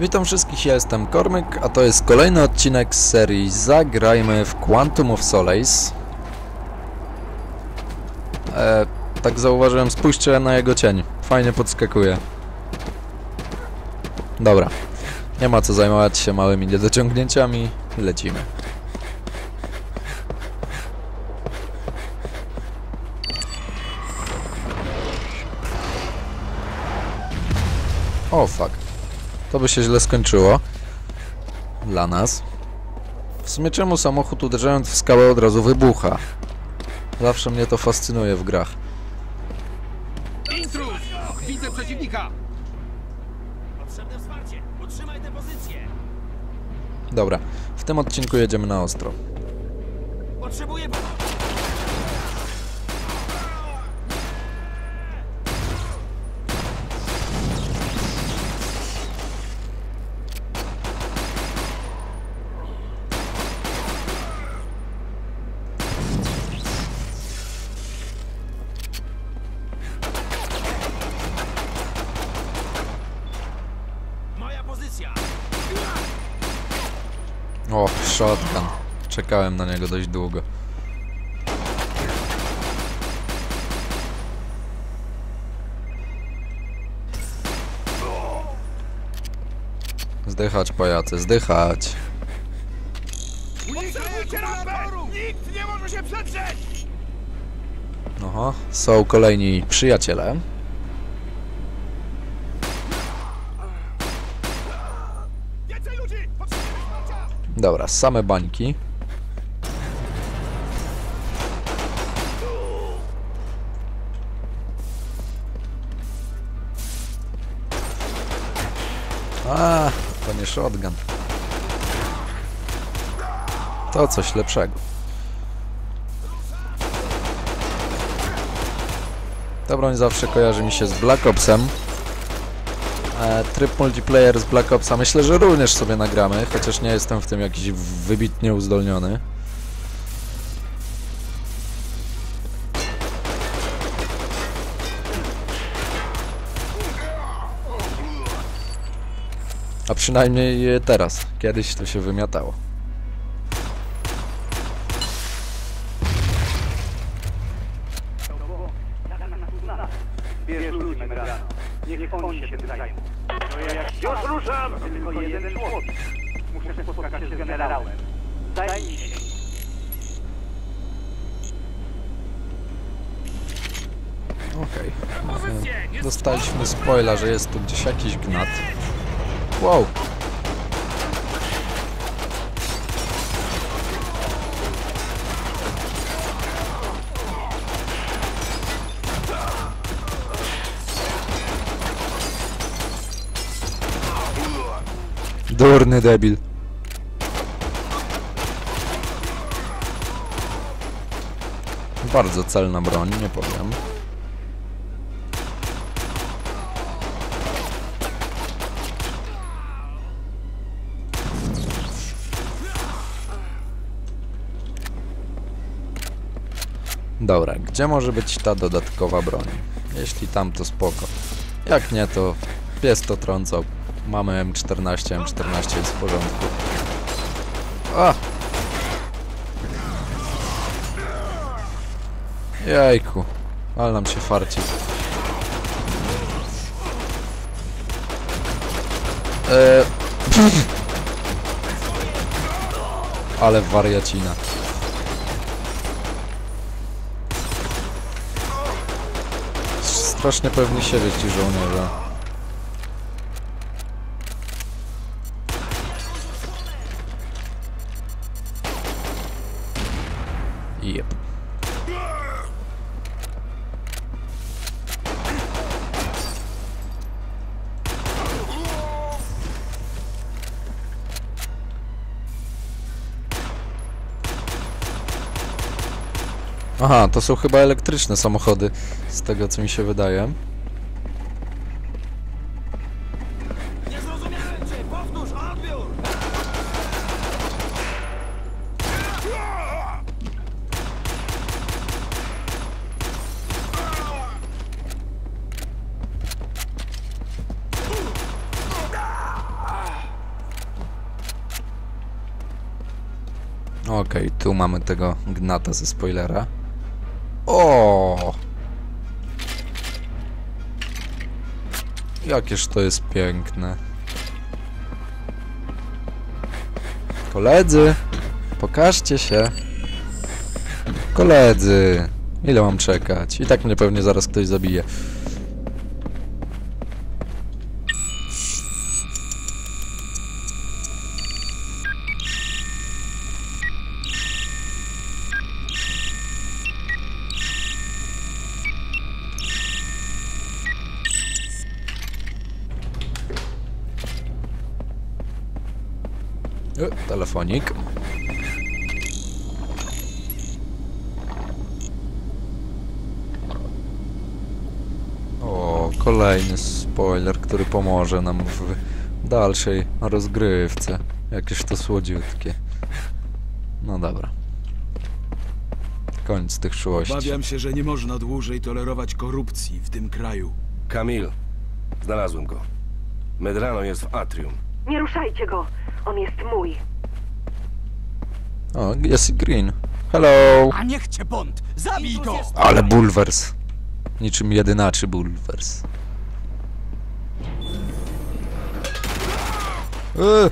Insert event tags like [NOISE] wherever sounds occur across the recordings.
Witam wszystkich, ja jestem Kormyk, a to jest kolejny odcinek z serii Zagrajmy w Quantum of Solace. E, tak zauważyłem, spójrzcie na jego cień. Fajnie podskakuje. Dobra. Nie ma co zajmować się małymi niedociągnięciami. Lecimy. O, fuck. To by się źle skończyło. Dla nas. W sumie czemu samochód uderzając w skałę od razu wybucha? Zawsze mnie to fascynuje w grach. Intruz! Widzę przeciwnika! Potrzebne wsparcie! Utrzymaj tę pozycję! Dobra, w tym odcinku jedziemy na ostro. Potrzebuję... Moja shotgun. Czekałem na niego dość długo. Zdychać, pajacy, zdychać. Nikt nie może się przedrzeć! Oho, są kolejni przyjaciele. Dobra, same bańki. A, to nie shotgun. To coś lepszego. Ta broń zawsze kojarzy mi się z Black Opsem. E, tryb multiplayer z Black Opsa myślę, że również sobie nagramy, chociaż nie jestem w tym jakiś wybitnie uzdolniony. A przynajmniej teraz. Kiedyś to się wymiatało. Już ruszam! Tylko jeden człowiek. Muszę spotkać się z generałem. Zajmij się. Okej. Nie Dostaliśmy spoila, że jest tu gdzieś jakiś gnat. Wow! Durny debil. Bardzo celna broń, nie powiem. Dobra, gdzie może być ta dodatkowa broń? Jeśli tam, to spoko. Jak nie, to pies to trącał. Mamy M14, M14 jest w porządku. A! Jejku, ale nam się farci. Eee... [LAUGHS] ale wariacina. Strasznie pewnie siedzieć ci żołnierze. Aha, to są chyba elektryczne samochody, z tego co mi się wydaje. Okej, okay, tu mamy tego gnata ze spoilera. O! Jakież to jest piękne. Koledzy, pokażcie się. Koledzy, ile mam czekać? I tak mnie pewnie zaraz ktoś zabije. Telefonik. O, kolejny spoiler, który pomoże nam w dalszej rozgrywce. Jakież to słodziutkie. No dobra. Koniec tych czułości. Obawiam się, że nie można dłużej tolerować korupcji w tym kraju. Kamil, znalazłem go. Medrano jest w atrium. Nie ruszajcie go. On jest mój. O, jest Green. Hello! A niech cię Bond! Zabij go! Ale bulwers. Niczym jedynaczy bulwers. Eee.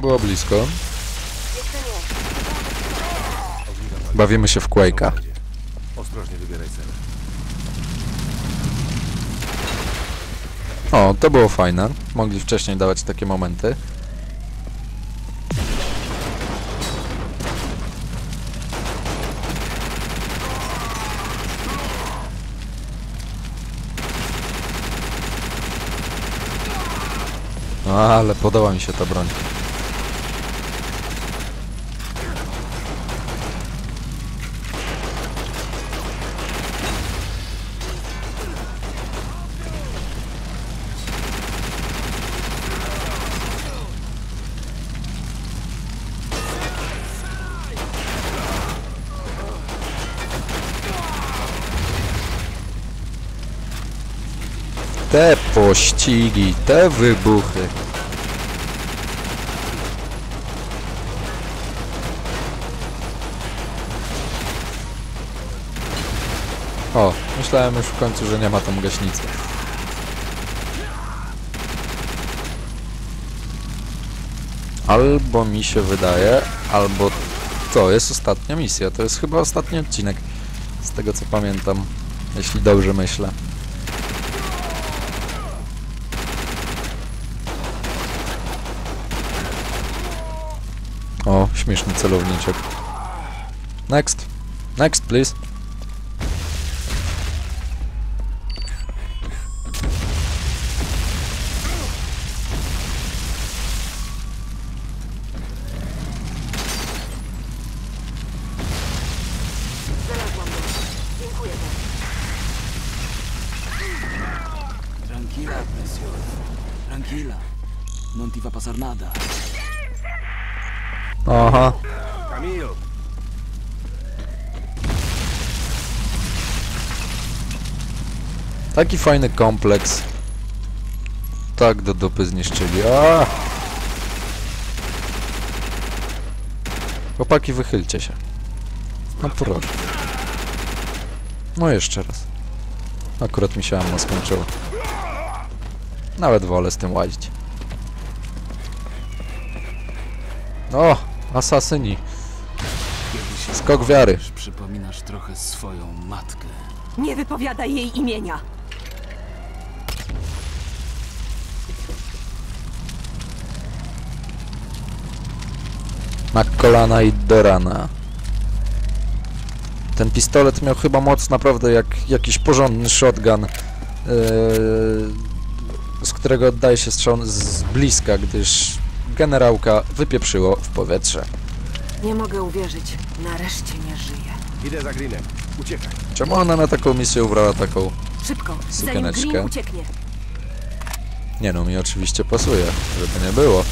Było blisko. Bawimy się w Quake'a. Ostrożnie wybieraj cel. O, to było fajne. Mogli wcześniej dawać takie momenty. Ale podoba mi się ta broń. Pościgi, te wybuchy. O, myślałem już w końcu, że nie ma tam gaśnicy. Albo mi się wydaje, albo to jest ostatnia misja. To jest chyba ostatni odcinek. Z tego co pamiętam, jeśli dobrze myślę. O, śmieszny celowniczek. Next. Next, please. Tranquila, preciosa. Tranquila. Non ti va pasar nada. Aha. Kamil! Taki fajny kompleks. Tak do dupy zniszczyli. A! Chłopaki, wychylcie się. No proszę. No jeszcze raz. Akurat mi się ammo skończyło. Nawet wolę z tym łazić. O! Asasyni. Skok wiary. Przypominasz trochę swoją matkę. Nie wypowiadaj jej imienia. Na kolana i do rana. Ten pistolet miał chyba moc naprawdę jak jakiś porządny shotgun, yy, z którego oddaje się strzał z bliska, gdyż generałka wypieprzyło w powietrze. Nie mogę uwierzyć. Nareszcie nie żyje. Idę za Greenem. Uciekaj. Czemu ona na taką misję ubrała taką? Szybko, zanim Sukieneczkę. Green ucieknie. Nie no, mi oczywiście pasuje, żeby nie było.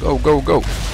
Go, go, go!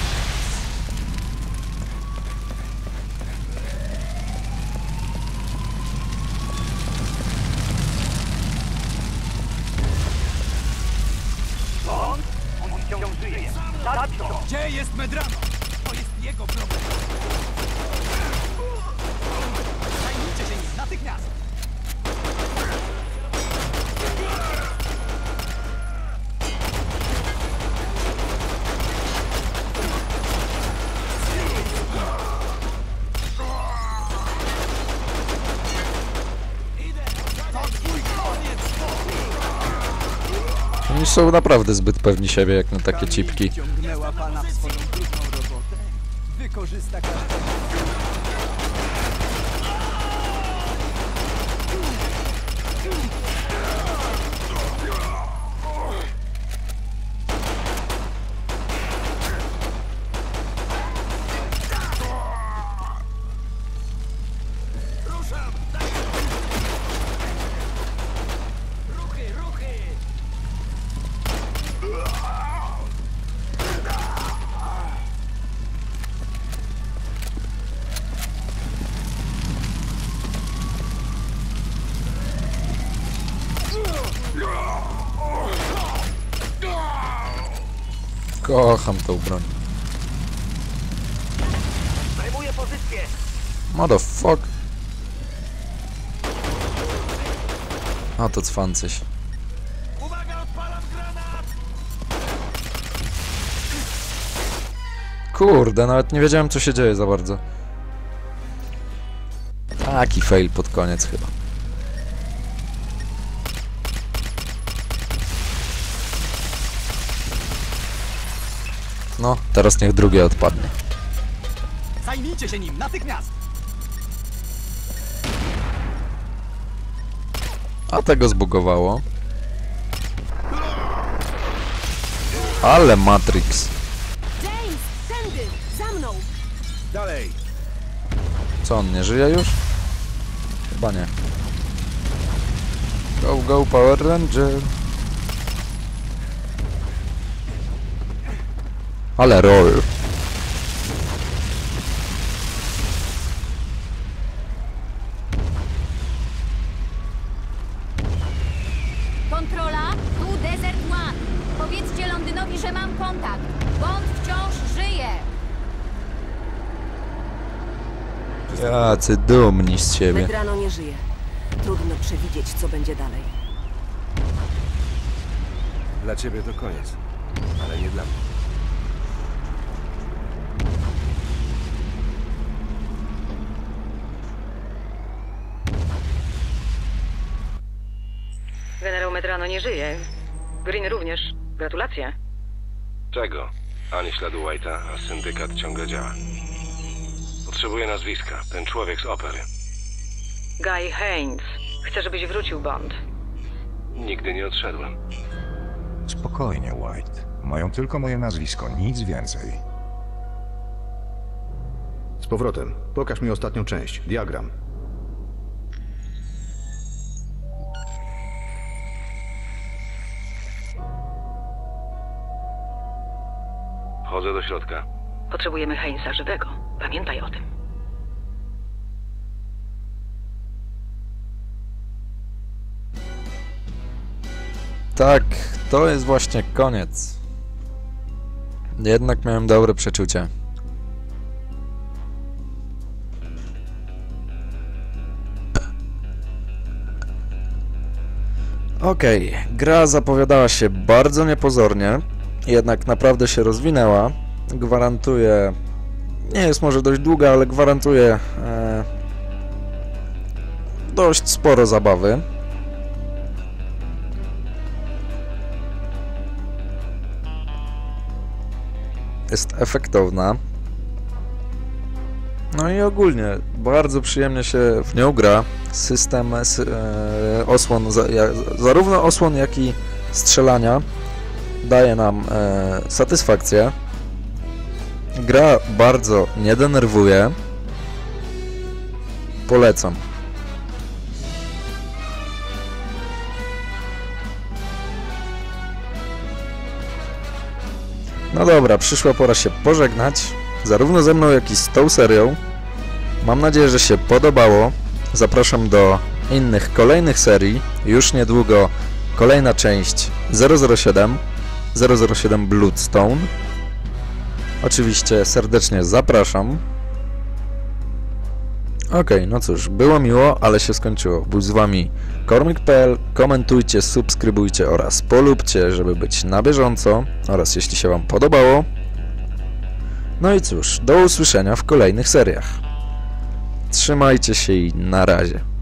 Oni są naprawdę zbyt pewni siebie jak na takie cipki. Wykorzysta. Kocham tą broń. Zajmuję pozycję! Motherfuck. A to cwancyś. Uwaga, odpalam granat! Kurde, nawet nie wiedziałem co się dzieje za bardzo. Taki fail pod koniec chyba. No, teraz niech drugie odpadnie. Zajmijcie się nim natychmiast! A tego zbugowało. Ale Matrix. James, tędy! Za mną! Dalej! Co, on nie żyje już? Chyba nie. Go, go, Power Ranger. Ale roll. Kontrola, tu Desert One. Powiedzcie Londynowi, że mam kontakt. Bond wciąż żyje. Jacy dumni z siebie. Medrano nie żyje. Trudno przewidzieć, co będzie dalej. Dla ciebie to koniec. Ale nie dla mnie. Medrano nie żyje. Green również. Gratulacje. Czego? Ani śladu White'a, a syndykat ciągle działa. Potrzebuję nazwiska. Ten człowiek z opery. Guy Haynes. Chcę, żebyś wrócił, Bond. Nigdy nie odszedłem. Spokojnie, White. Mają tylko moje nazwisko, nic więcej. Z powrotem. Pokaż mi ostatnią część. Diagram. Wchodzę do środka. Potrzebujemy Haynesa żywego. Pamiętaj o tym. Tak, to jest właśnie koniec. Jednak miałem dobre przeczucie. Okej, gra zapowiadała się bardzo niepozornie, jednak naprawdę się rozwinęła. Gwarantuję, nie jest może dość długa, ale gwarantuję e, dość sporo zabawy. jest efektowna. No i ogólnie bardzo przyjemnie się w nią gra. System e, osłon, za, ja, zarówno osłon, jak i strzelania daje nam e, satysfakcję. Gra bardzo nie denerwuje. Polecam. No dobra, przyszła pora się pożegnać, zarówno ze mną, jak i z tą serią. Mam nadzieję, że się podobało. Zapraszam do innych kolejnych serii. Już niedługo kolejna część 007, 007 Bloodstone. Oczywiście serdecznie zapraszam. Okej, no cóż, było miło, ale się skończyło. Był z wami Kormik.pl, komentujcie, subskrybujcie oraz polubcie, żeby być na bieżąco oraz jeśli się wam podobało. No i cóż, do usłyszenia w kolejnych seriach. Trzymajcie się i na razie.